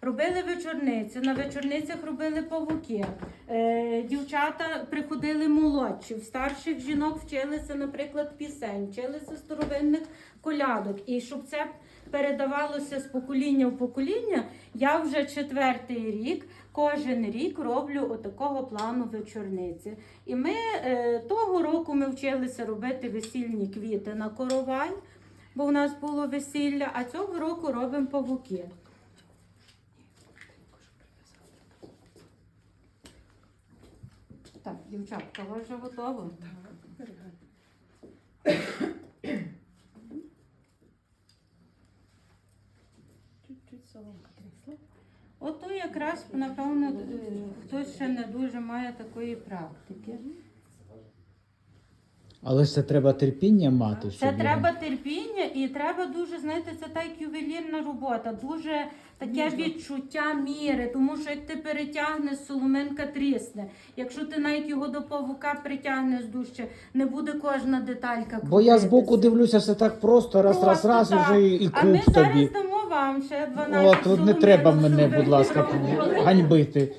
Робили вечорниці, на вечорницях робили павуки. Е, дівчата приходили молодші, в старших жінок вчилися, наприклад, пісень, вчилися старовинних колядок. І щоб це передавалося з покоління в покоління, я вже четвертий рік, кожен рік роблю отакого плану вечорниці. І ми е, того року ми вчилися робити весільні квіти на коровай, бо в нас було весілля, а цього року робимо павуки. Так, дівчатка, ви вже? Чуть-чуть соломка трісла. Ото якраз, напевно, хтось ще не дуже має такої практики. Але ж це треба терпіння мати. Це щоб його- треба терпіння і треба дуже, знаєте, це так ювелірна робота, дуже таке відчуття міри, тому що як ти перетягнеш, соломинка трісне. Якщо ти навіть його до павука притягнеш дужче, не буде кожна деталька. Бо я збоку дивлюся, все так просто, раз, раз, Просто раз, так. і вже і А ми круг зараз дамо вам ще 12 От, от не соломинок, треба мене, ви будь ласка, пробували. ганьбити.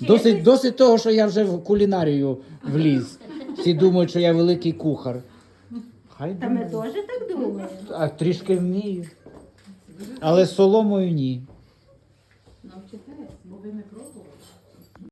Досить, досить того, що я вже в кулінарію вліз. Всі думають, що я великий кухар. Хай Та ми теж так думаємо. А трішки вмію. Але соломою ні. Навчитесь, бо ви не пробували.